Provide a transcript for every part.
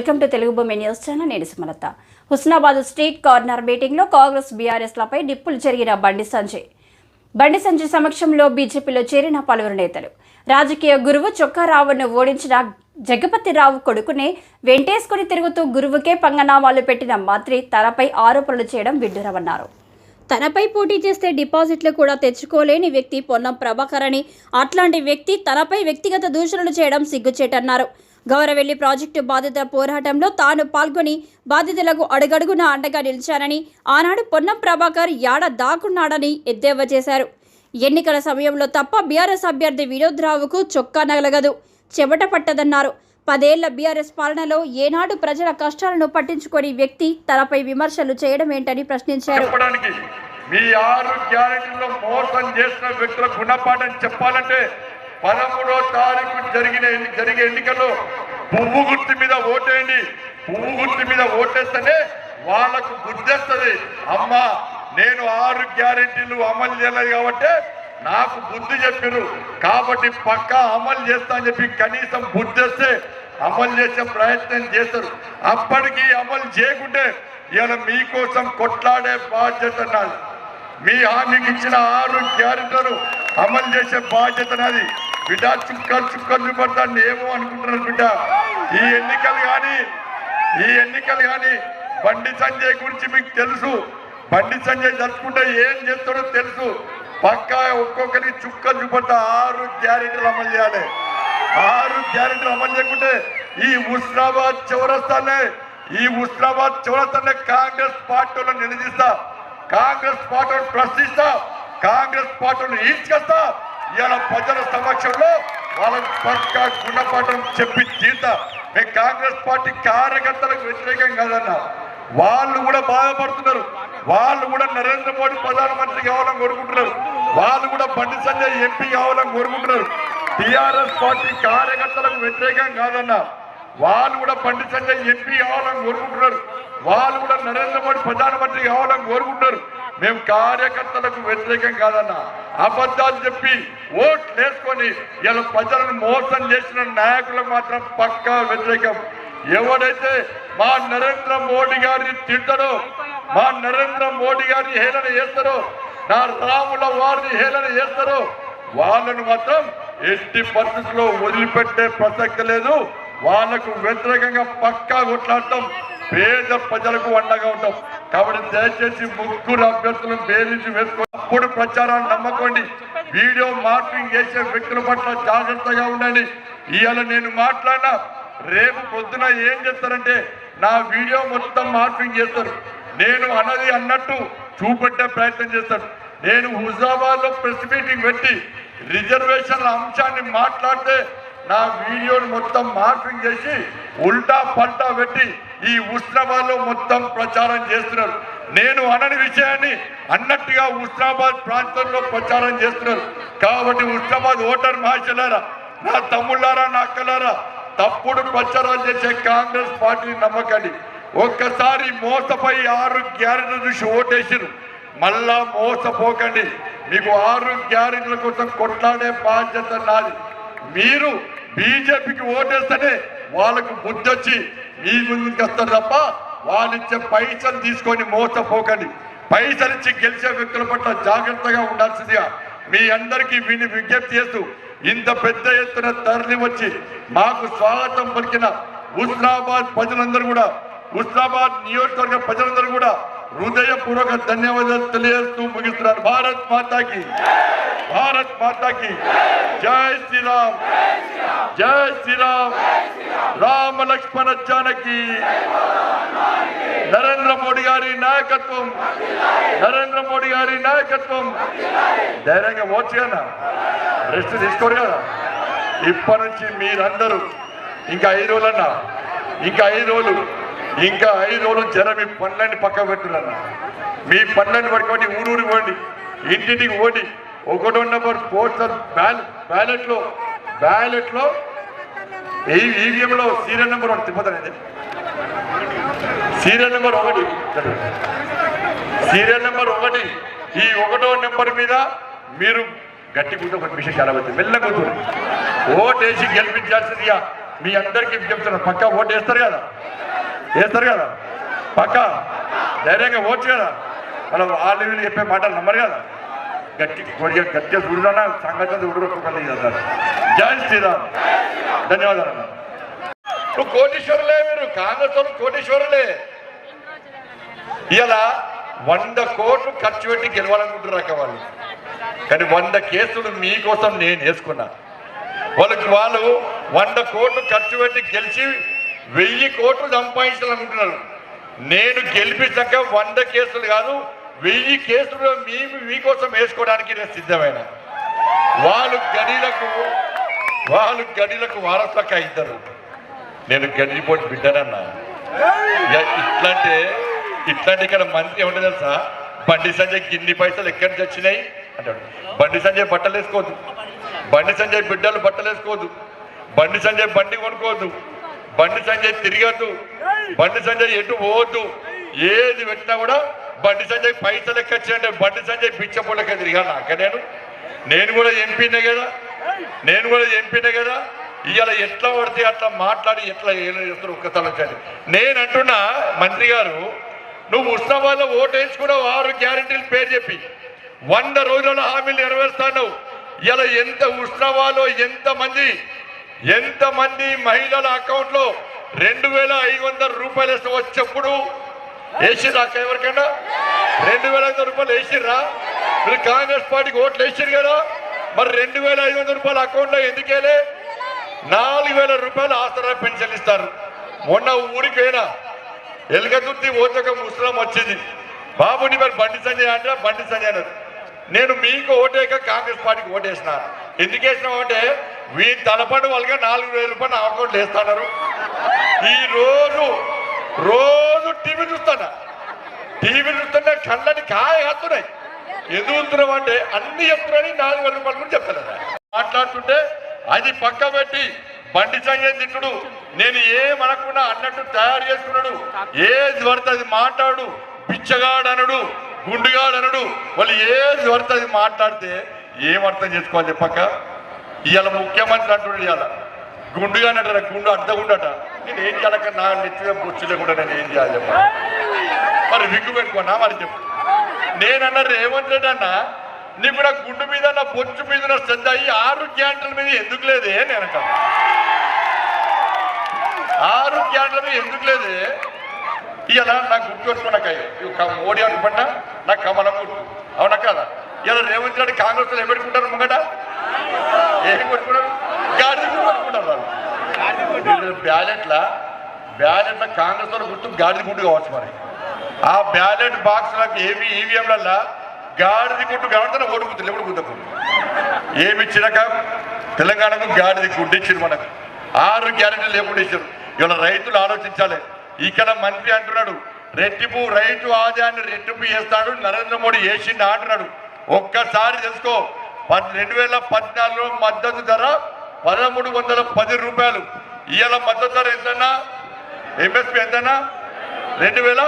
Welcome to Telugu భూమి news channel నేను Sumalatha. Husnabad street corner మీటింగ్లో కాంగ్రెస్ బీఆర్ఎస్లపై డిప్పులు జరిగిన బండి సంజయ్. బండి సంజయ్ సమక్షంలో బీజేపీలో చేరిన పలువురు నేతలు. రాజకీయ గురువు చొక్కారావును ఓడించిన జగపతిరావు కొడుకునే వెంటేసుకుని తిరుగుతూ గురువుకే పంగనామాలు పెట్టిన మంత్రి తనపై ఆరోపణలు చేయడం విడ్డూరమన్నారు. తనపై పోటీ చేస్తే డిపాజిట్లు కూడా తెచ్చుకోలేని వ్యక్తి పొన్నం ప్రభాకర్ అని. అట్లాంటి వ్యక్తి తనపై వ్యక్తిగత దూషణలు చేయడం సిగ్గుచేటన్నారు. గౌరవెల్లి ప్రాజెక్టు బాధితుల పోరాటంలో తాను పాల్గొని బాధితులకు అడుగడుగున అండగా నిలిచానని ఆనాడు పొన్నం ప్రభాకర్ యాడ దాక్కున్నాడని ఎద్దేవా చేశారు. ఎన్నికల సమయంలో తప్ప బీఆర్ఎస్ అభ్యర్థి వినోద్ రావుకు చొక్కా నగలగదు చెమట పట్టదన్నారు. పదేళ్ళ బీఆర్ఎస్ పాలనలో ఏనాడు ప్రజల కష్టాలను పట్టించుకొని వ్యక్తి తనపై విమర్శలు చేయడం ఏంటని ప్రశ్నించారు మీ ఆరు గ్యారెంటీలో మోసం చేసిన వ్యక్తుల గుణపాఠం చెప్పాలంటే పదమూడో తారీఖు జరిగిన జరిగే ఎన్నికల్లో పువ్వు గుర్తు మీద ఓటేయండి. పువ్వు గుర్తు మీద ఓటేస్తేనే వాళ్ళకు బుద్ధిస్తుంది. అమ్మా నేను ఆరు గ్యారెంటీలు అమలు చేయలేదు కాబట్టి నాకు బుద్ధి చెప్పిరు కాబట్టి పక్కా అమలు చేస్తా అని చెప్పి కనీసం బుద్ధి వస్తే అమలు చేసే ప్రయత్నం చేస్తారు. అప్పటికి అమలు చేయకుంటే ఇవాళ మీకోసం కొట్లాడే బాధ్యత నాది. మీ హామీకి ఇచ్చిన ఆరు గ్యారెంటీలను అమలు చేసే బాధ్యత నాది. బిడ్డ చుక్కలు చుక్కలు చూపడతాను ఏమో అనుకుంటున్నారు బిడ్డ. ఈ ఎన్నికలు కానీ ఈ ఎన్నికలు కానీ బండి సంజయ్ గురించి మీకు తెలుసు. బండి సంజయ్ జరుపుకుంటే ఏం చేస్తాడో తెలుసు. పక్కా ఒక్కొక్కరికి చుక్కలు చూపడతా ఆరు గ్యారెంటీలు అమలు చేయాలి. ఆరు గ్యారెంటీలు అమలు చేయకుంటే ఈ ఉస్నాబాద్ చౌరస్తానే ఈ ఉస్నాబాద్ చౌరస్తానే కాంగ్రెస్ పార్టీలో నిలదీస్తా. కాంగ్రెస్ పార్టీ ప్రశ్నిస్తా. కాంగ్రెస్ పార్టీని ఈడ్చుకొస్తా. ఇవాళ ప్రజల సమక్షంలో వాళ్ళకి పక్కా గుణపాఠం చెప్పి తీరుతా. మేము కాంగ్రెస్ పార్టీ కార్యకర్తలకు వ్యతిరేకం కాదన్న. వాళ్ళు కూడా బాధపడుతున్నారు. వాళ్ళు కూడా నరేంద్ర మోడీ ప్రధానమంత్రి కావాలని కోరుకుంటున్నారు. వాళ్ళు కూడా బండి సంజయ్ ఎంపీ కావాలని కోరుకుంటున్నారు. టిఆర్ఎస్ పార్టీ కార్యకర్తలకు వ్యతిరేకం కాదన్న. వాళ్ళు కూడా బండి సంజయ్ ఎంపీ కావాలని కోరుకుంటున్నారు. వాళ్ళు కూడా నరేంద్ర మోడీ ప్రధానమంత్రి కావాలని కోరుకుంటున్నారు. మేము కార్యకర్తలకు వ్యతిరేకం కాదన్న. అబద్ధాలు చెప్పి ఓట్లు వేసుకొని ఇలా ప్రజలను మోసం చేసిన నాయకులకు మాత్రం పక్కా వ్యతిరేకం. ఎవడైతే మా నరేంద్ర మోడీ గారిని తింటాడో మా నరేంద్ర మోడీ గారిని హేళన చేస్తారో నా రాముల వారిని హేళన చేస్తారో వాళ్ళను మాత్రం ఎట్టి పరిస్థితుల్లో వదిలిపెట్టే ప్రసక్తి లేదు. వాళ్ళకు వ్యతిరేకంగా పక్కా కొట్లాడటం పేద ప్రజలకు అండగా ఉంటాం. కాబట్టి దయచేసి ముగ్గురు అభ్యర్థులను బేరించి వేసుకోండి అప్పుడు ప్రచారాన్ని నమ్మకండి. వీడియో మార్పింగ్ చేసే వ్యక్తుల పట్ల జాగ్రత్తగా ఉండండి. ఇవాళ నేను మాట్లాడినా రేపు పొద్దున ఏం చేస్తారంటే నా వీడియో మొత్తం మార్పింగ్ చేస్తారు. నేను అన్నది అన్నట్టు చూపెట్టే ప్రయత్నం చేస్తాను నేను హుజాబాద్లో ప్రెస్ మీటింగ్ పెట్టి రిజర్వేషన్ల అంశాన్ని మాట్లాడితే నా వీడియోని మొత్తం మార్పింగ్ చేసి ఉల్టా పల్టా పెట్టి ఈ ఉస్నాబాద్లో మొత్తం ప్రచారం చేస్తున్నారు. నేను అనని విషయాన్ని అన్నట్టుగా ఉస్నాబాద్ ప్రాంతంలో ప్రచారం చేస్తున్నారు. కాబట్టి ఉస్నాబాద్ ఓటర్ మహాశలారా నా తమ్ముళ్ళారా నా అక్కలారా తప్పుడు ప్రచారాలు చేసే కాంగ్రెస్ పార్టీని నమ్మకండి. ఒక్కసారి మోసపై ఆరు గ్యారెంటీ చూసి ఓటేసిరు. మళ్ళా మోసపోకండి. మీకు ఆరు గ్యారెంటీల కోసం కొట్లాడే బాధ్యత నాది. మీరు బీజేపీకి ఓటేస్తేనే వాళ్ళకు బుద్ధొచ్చి మీ ముందుకు వస్తారు తప్ప వాళ్ళిచ్చే పైసలు తీసుకొని మోసపోకండి. పైసలు ఇచ్చి గెలిచే వ్యక్తుల పట్ల జాగ్రత్తగా ఉండాల్సిందిగా మీ అందరికీ విని విజ్ఞప్తి చేస్తూ ఇంత పెద్ద ఎత్తున తరలి వచ్చి మాకు స్వాగతం పలికిన హుస్నాబాద్ ప్రజలందరూ కూడా హుస్నాబాద్ నియోజకవర్గ ప్రజలందరూ కూడా హృదయపూర్వక ధన్యవాదాలు తెలియజేస్తూ ముగిస్తున్నారు భారత్ మాతాకి. భారత్ మాతాకి జై శ్రీరామ్. జై శ్రీరామ్. రామ లక్ష్మణ జానకి. నరేంద్ర మోడీ గారి నాయకత్వం. నరేంద్ర మోడీ గారి నాయకత్వం. ధైర్యంగా ఓచ్చు కదా రెస్ట్ తీసుకోరు కదా. ఇప్పటి నుంచి మీరందరూ ఇంకా ఐదు రోజులన్నా ఇంకా ఐదు రోజులు ఇంకా ఐదు రోజులు జర మీ పనులన్నీ పక్క పెట్టులన్నా మీ పనులన్నీ పడుకోండి ఊరూరికి పోండి ఇంటింటికి పోండి. ఒకటో నెంబర్ స్పోర్ట్స్ బ్యాలెట్ బ్యాలెట్లో బ్యాలెట్లో ఈవీఎంలో సీరియల్ నెంబర్ ఒకటి తిప్పతానండి సీరియల్ నెంబర్ ఒకటి. సీరియల్ నెంబర్ ఒకటి. ఈ ఒకటో నెంబర్ మీద మీరు గట్టి కూర్చో ఒక విషయం చాలా మంది మెల్ల కూర్చోండి ఓటేసి గెలిపించాల్సిందిగా మీ అందరికీ చెప్తున్నారు పక్క ఓటు వేస్తారు కదా? వేస్తారు కదా? పక్క? ధైర్యంగా ఓటు కదా? మనం వాళ్ళు వీళ్ళు చెప్పే మాటలు నమ్మరు కదా? గట్టి కొద్దిగా గట్టిగా చూడనా సంఘటన చూడరు ఒక్కొక్కటి జై శ్రీరామ్. ధన్యవాదాలు అన్న నువ్వు కోటీశ్వరులే మీరు కాంగ్రెస్ వాళ్ళు కోటీశ్వరులే. ఇలా వంద కోట్లు ఖర్చు పెట్టి గెలవాలనుకుంటున్నారు అక్క వాళ్ళు. కానీ వంద కేసులు మీకోసం నేను వేసుకున్నా. వాళ్ళకి వాళ్ళు వంద కోట్లు ఖర్చు పెట్టి గెలిచి వెయ్యి కోట్లు సంపాదించాలనుకుంటున్నారు. నేను గెలిపించాక వంద కేసులు కాదు వెయ్యి కేసులు మీ మీకోసం వేసుకోవడానికి నేను సిద్ధమైన. వాళ్ళు గడిలకు వాళ్ళు గడిలకు వారసులక ఇద్దరు. నేను గడిపోటీ బిడ్డనన్నా. ఇట్లాంటి ఇట్లాంటి ఇక్కడ మంత్రి ఏమంటే తెలుసా? బండి సంజయ్ గిన్ని పైసలు ఎక్కడి నుంచి వచ్చినాయి? అంటాడు. బండి సంజయ్ బట్టలు వేసుకోవద్దు. బండి సంజయ్ బిడ్డలు బట్టలు వేసుకోవద్దు. బండి సంజయ్ బండి కొనుక్కోవద్దు. బండి సంజయ్ తిరగద్దు. బండి సంజయ్ ఎటు పోవద్దు. ఏది పెట్టినా కూడా బండి సంజయ్ పైసలు ఎక్కొచ్చాయంటే బండి సంజయ్ పిచ్చపొలకే తిరిగాను అక్క నేను. నేను కూడా ఎంపీనే కదా. నేను కూడా ఎంపీనే కదా. ఇవాళ ఎట్లా పడితే అట్లా మాట్లాడి ఎట్లా ఏం చేస్తారు ఒక్కసారి నేను అంటున్నా మంత్రి గారు నువ్వు ఉస్మాబాద్లో ఓటు వేసుకున్నావు ఆరు గ్యారంటీలు పేరు చెప్పి. వంద రోజుల హామీలు నెరవేరుస్తాను ఇలా ఎంత ఉష్ణవాలో ఎంత మంది ఎంత మంది మహిళల అకౌంట్లో రెండు వేల ఐదు వందల రూపాయలు వచ్చినప్పుడు వచ్చేప్పుడు వేసిర్రా అక్క ఎవరికైనా? రెండు వేల ఐదు రూపాయలు వేసిర్రా? మీరు కాంగ్రెస్ పార్టీకి ఓట్లు వేసిరు కదా? మరి రెండు వేల ఐదు వందల రూపాయలు అకౌంట్లో ఎందుకేలే నాలుగు వేల రూపాయలు ఆసరా పెన్షన్ ఇస్తారు. మొన్న ఊరికి పోయినా ఎలుగదుర్తి ఓతక ముసలం వచ్చింది. బాబుని మరి బండి సంజయ్ అంటే బండి సంజయ్ అన్నారు. నేను మీకు ఓటేక కాంగ్రెస్ పార్టీకి ఓటేసిన. ఎందుకు వేసినామంటే వీరి తలపడి వాళ్ళగా నాలుగు వేల రూపాయలు నా అకౌంట్లో వేస్తున్నారు. ఈ రోజు రోజు టీవీ చూస్తాడా? టీవీ చూస్తుంటే కళ్ళని కాయ కాస్తున్నాయి. ఎందుకు చూస్తున్నావు అంటే అన్ని చెప్తున్నారని నాలుగు వేల రూపాయలు కూడా చెప్తాను మాట్లాడుతుంటే అది పక్క పెట్టి బండి సంగే తిట్టుడు నేను ఏమనకుండా అన్నట్టు తయారు చేసుకున్నాడు. ఏది పడుతుంది అది మాట్లాడు. పిచ్చగాడనడు గుండుగాడనడు. వాళ్ళు ఏది పడుతుంది అది మాట్లాడితే ఏం అర్థం చేసుకోవాలి చెప్పక ఇవాళ ముఖ్యమంత్రి అంటున్నాడు ఇవాళ. గుండుగా అంటారు గుండు అడ్డగుండట నేను ఏం చేయాలక నా నెత్తిగా బొచ్చు లేకుండా నేను ఏం చేయాలి చెప్ప మరి విగ్గు పెట్టుకున్నా మరి చెప్పు. నేనన్న రేవంత్ రెడ్డి అన్న నీకు నా గుండు మీద నా బొచ్చు మీద నా శ్రద్ధ అయ్యి ఆరు క్యాంటల మీద ఎందుకు లేదే నేను ఆరు క్యాంటల మీద ఎందుకు లేదే? ఇలా నాకు గుర్తు పెట్టుకున్నాక మోడీ అనుకుంటా నాకు కమలం గుర్తు. అవునా కదా? ఇలా రేవంత్ రెడ్డి కాంగ్రెస్లో ముంగట? ఏం కొట్టుకుంటారు? వాళ్ళు. బ్యాలెట్ల? బ్యాలెట్ల కాంగ్రెస్ వాళ్ళు గుర్తు గాడిద గుండు కావచ్చు మరి. ఆ బ్యాలెట్ బాక్స్లకు ఏవి ఈవీఎంలల్లా గాడిది కాబట్టి ఓటు గుర్తులు ఎప్పుడు గుర్తుకు ఏమి ఇచ్చినాక తెలంగాణకు గాడిది గుడ్డు ఇచ్చింది మనకు. ఆరు గ్యారెంటీలు లేకుండా ఇచ్చారు ఇవాళ రైతులు ఆలోచించాలి. ఇక్కడ మంత్రి అంటున్నాడు రెట్టింపు రైతు ఆదాయాన్ని రెట్టింపు చేస్తాడు నరేంద్ర మోడీ వేసిండు అంటున్నాడు. ఒక్కసారి తెలుసుకో రెండు వేల పద్నాలుగులో మద్దతు ధర పదమూడు వందల పది రూపాయలు. ఇవాళ మద్దతు ధర ఎంతన్నా? ఎంఎస్పి ఎంతన్నా? రెండు వేల?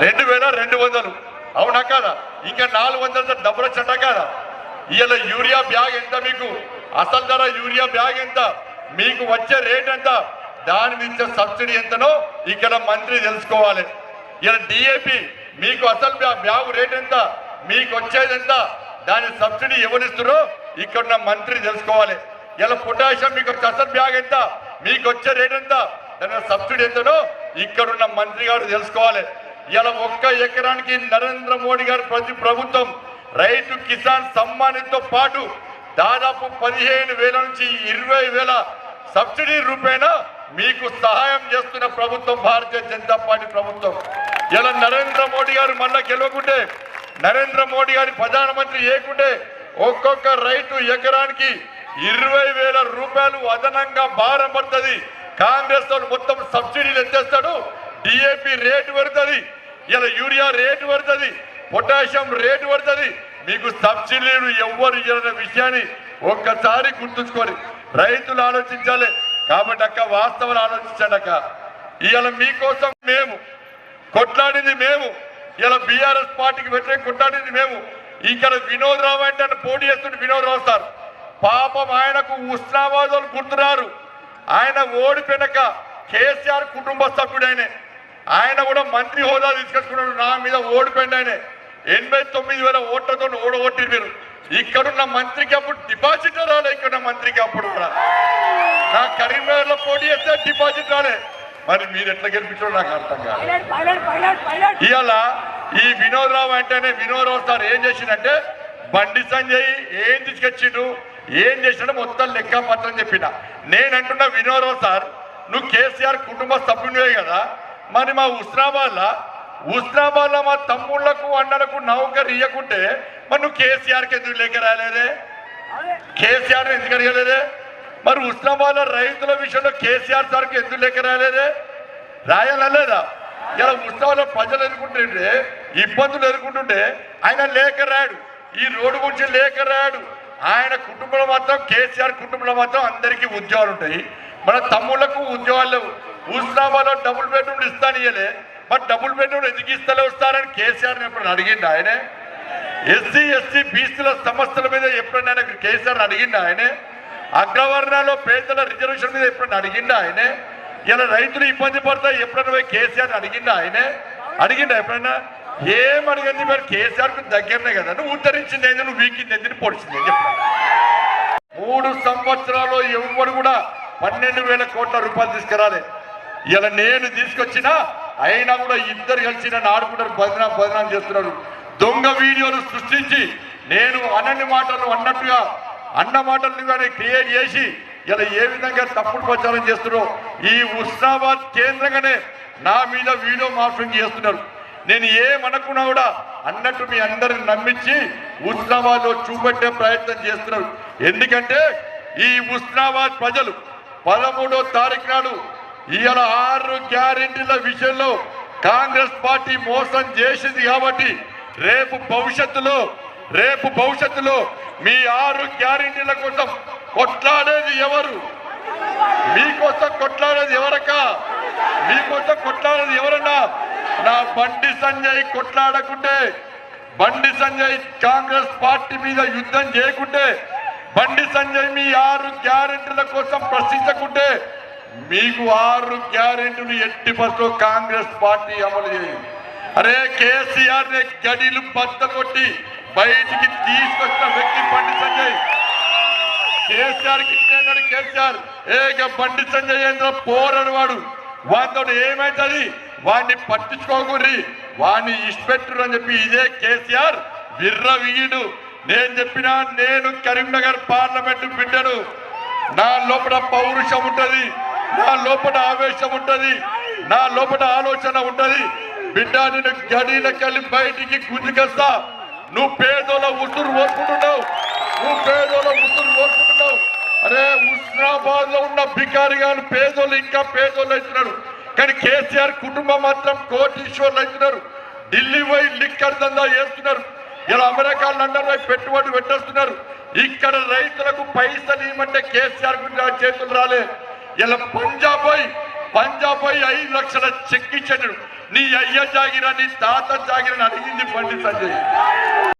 రెండు వేల రెండు వందలు. అవునా కాదా? ఇంకా నాలుగు వందల డబ్బుల చట్ట కాదా? ఇవాళ యూరియా బ్యాగ్ ఎంత మీకు? అసలు ధర యూరియా బ్యాగ్ ఎంత? మీకు వచ్చే రేట్ ఎంత? దాని మీద సబ్సిడీ ఎంతనో ఇక్కడ మంత్రి తెలుసుకోవాలి. ఇలా డిఏపి మీకు అసలు బ్యాగు బ్యాగ్ రేట్ ఎంత? మీకు వచ్చేది ఎంత? దాని సబ్సిడీ ఎవరిస్తారో ఇక్కడ ఉన్న మంత్రి తెలుసుకోవాలి. ఇలా పొటాషియం మీకు చసర్ బ్యాగ్ ఎంత? మీకు వచ్చే రేట్ ఎంత? దాని సబ్సిడీ ఎంతనో ఇక్కడున్న మంత్రి గారు తెలుసుకోవాలి. ఇలా ఒక్క ఎకరానికి నరేంద్ర మోడీ గారు ప్రతి ప్రభుత్వం రైతు కిసాన్ సమ్మానితో పాటు దాదాపు పదిహేను వేల నుంచి ఇరవై వేల సబ్సిడీ రూపేణా మీకు సహాయం చేస్తున్న ప్రభుత్వం భారతీయ జనతా పార్టీ ప్రభుత్వం. ఇలా నరేంద్ర మోడీ గారు మళ్ళా గెలవకుంటే నరేంద్ర మోడీ గారి ప్రధానమంత్రి ఏకుంటే ఒక్కొక్క రైతు ఎకరానికి ఇరవై వేల రూపాయలు అదనంగా భారం పడుతుంది. కాంగ్రెస్తో మొత్తం సబ్సిడీలు ఎత్తేస్తాడు. డిఏపి రేటు పడుతుంది ఇలా యూరియా రేటు పడుతుంది పొటాషియం రేటు పడుతుంది మీకు సబ్సిడీలు ఎవ్వరు ఇవ్వని విషయాన్ని ఒక్కసారి గుర్తుంచుకోండి. రైతులు ఆలోచించాలి. కాబట్టి అక్క వాస్తవాలు ఆలోచించండి అక్క. ఇవాళ మీకోసం మేము కొట్లాడింది మేము. ఇలా బీఆర్ఎస్ పార్టీకి వ్యతిరేక కొట్లాడింది మేము. ఇక్కడ వినోద్ రావు అంటే పోటీ చేస్తుంటే వినోద్ రావు సార్. పాపం ఆయనకు ఉస్నాబాద్ గుర్తురారు. ఆయన ఓడిపోయినాక కేసీఆర్ కుటుంబ సభ్యుడు ఆయనే ఆయన కూడా మంత్రి హోదా తీసుకొచ్చుకున్నాడు. నా మీద ఓడిపోయింది ఆయన. ఎనభై తొమ్మిది వేల ఓట్లతో ఓడగొట్టి మీరు ఇక్కడున్న మంత్రికి అప్పుడు డిపాజిట్ రాలే. ఇక్కడ మంత్రికి అప్పుడు కూడా. నా కరీంనగర్లో పోటీ చేస్తే డిపాజిట్ రాలే. మరి మీరు ఎట్లా గెలిపించారో నాకు అర్థం కాదు ఇవాళ ఈ వినోద్ రావు అంటేనే వినోద్ రావు సార్ ఏం చేసిందంటే బండి సంజయ్ ఏం తీసుకొచ్చిండు? ఏం చేసినాడో మొత్తం లెక్క పత్రం చెప్పిన. నేను అంటున్నా వినోద్ రావు సార్ నువ్వు కేసీఆర్ కుటుంబ సభ్యునివే కదా? మరి మా ఉస్నాబాద్లా ఉస్నాబాద్లో మా తమ్ముళ్ళకు అన్నలకు నౌకరు ఇవ్వకుంటే మరి నువ్వు కేసీఆర్కి ఎందుకు లేక రాలేదే కేసీఆర్ ఎందుకు అడగలేదే? మరి ఉస్నాబాద్లో రైతుల విషయంలో కేసీఆర్ సార్కి ఎందుకు లెక్క రాలేదే రాయాలా లేదా? ఇలా ఉత్సవాల్లో ప్రజలు ఎదుర్కొంటుంటే ఇబ్బందులు ఎదుర్కొంటుంటే ఆయన లేఖ రాడు. ఈ రోడ్డు గురించి లేఖ రాడు. ఆయన కుటుంబంలో మాత్రం కేసీఆర్ కుటుంబంలో మాత్రం అందరికీ ఉద్యోగాలు ఉంటాయి. మన తమ్ముళ్ళకు ఉద్యోగాలు లేవు. ఉస్నాబాలో డబుల్ బెడ్రూమ్ ఇస్తాను ఇయ్యలే. మరి డబుల్ బెడ్రూమ్ ఎందుకు ఇస్తలే వస్తారని కేసీఆర్ ఎప్పుడు అడిగిండు ఆయనే? ఎస్సీ ఎస్టీ బీసీల సమస్యల మీద ఎప్పుడైనా ఆయన కేసీఆర్ అడిగిండు ఆయనే? అగ్రవర్ణాల్లో పేదల రిజర్వేషన్ మీద ఎప్పుడైనా అడిగిండు ఆయనే? ఇలా రైతులు ఇబ్బంది పడతాయి ఎప్పుడైనా పోయి కేసీఆర్ అడిగిండు ఆయనే? అడిగిండా ఎప్పుడైనా ఏం అడిగింది మరి కేసీఆర్కు దగ్గరనే కదా. నువ్వు ఉద్ధరించింది ఏంది? నువ్వు వీకింది ఏంది? పొడిచింది అని మూడు సంవత్సరాలు ఎవరు కూడా పన్నెండు వేల కోట్ల రూపాయలు తీసుకురాలే. ఇలా నేను తీసుకొచ్చిన అయినా కూడా ఇద్దరు కలిసి నన్ను ఆడుకుంటారు బదనా బదనాం చేస్తున్నారు. దొంగ వీడియోలు సృష్టించి నేను అనని మాటలు అన్నట్టుగా అన్న మాటలు కానీ క్రియేట్ చేసి ఇలా ఏ విధంగా తప్పుడు ప్రచారం చేస్తున్నారో ఈ ఉస్నాబాద్ కేంద్రంగానే నా మీద వీడియో మాఫింగ్ చేస్తున్నారు. నేను ఏమనుకున్నా కూడా అన్నట్టు మీ అందరిని నమ్మించి ఉస్నాబాద్లో చూపెట్టే ప్రయత్నం చేస్తున్నారు. ఎందుకంటే ఈ ఉస్నాబాద్ ప్రజలు పదమూడో తారీఖు నాడు ఇవాళ ఆరు గ్యారెంటీల విషయంలో కాంగ్రెస్ పార్టీ మోసం చేసింది కాబట్టి రేపు భవిష్యత్తులో రేపు భవిష్యత్తులో మీ ఆరు గ్యారెంటీల కోసం కొట్లాడేది ఎవరు? మీకోసం కొట్లాడేది ఎవరక్క? మీకోసం కొట్లాడేది ఎవరన్నా? నా బండి సంజయ్ కొట్లాడకుంటే బండి సంజయ్ కాంగ్రెస్ పార్టీ మీద యుద్ధం చేయకుంటే బండి సంజయ్ మీ ఆరు గ్యారెంటీల కోసం ప్రశ్నించకుంటే మీకు ఆరు గ్యారెంటీలు ఎట్టి బస్సులో కాంగ్రెస్ పార్టీ అమలు చేయండి అరే కేసీఆర్ గడిలు బద్ద కొట్టి బయటికి తీసుకొచ్చిన వ్యక్తి బండి సంజయ్. కేసీఆర్కి కేసీఆర్. ఏక బండి సంజయ్ ఏంద్ర పోరడు వాడు వాడితో ఏమైతుంది? వాడిని పట్టించుకోకూరి వాడిని ఇష్టపెట్టురు అని చెప్పి ఇదే కేసీఆర్. విర్ర వీడు నేను చెప్పినా నేను కరీంనగర్ పార్లమెంట్ బిడ్డను. నా లోపల పౌరుషం ఉంటది. నా లోపల ఆవేశం ఉంటది. నా లోపల ఆలోచన ఉంటది. బిడ్డ నేను గడిలకెళ్ళి బయటికి గుంజుకొస్తా. నువ్వు పేదోళ్ళ ఉసురు ఓర్చుకుంటున్నావు నువ్వు పేదోళ్ళ ఉసురు ఓర్చుకుంటున్నావు అరే హుస్నాబాద్లో ఉన్న బికారిగాను పేదోళ్ళు ఇంకా పేదోళ్ళు అవుతున్నారు. కానీ కేసీఆర్ కుటుంబం మాత్రం కోటీశ్వర్లు అవుతున్నారు. ఢిల్లీ పోయి లిక్కర్ దందా చేస్తున్నారు. ఇలా అమెరికా లండన్ పోయి పెట్టుబడి పెట్టేస్తున్నారు. ఇక్కడ రైతులకు పైసలు ఇవ్వమంటే కేసీఆర్ గురించి చేతులు రాలే. ఇలా పంజాబ్ పోయి పంజాబ్ పోయి ఐదు లక్షల చెక్ ఇచ్చాడు నీ అయ్య జాగిరా నీ తాత జాగిరని అడిగింది పండిత్ సంజయ్.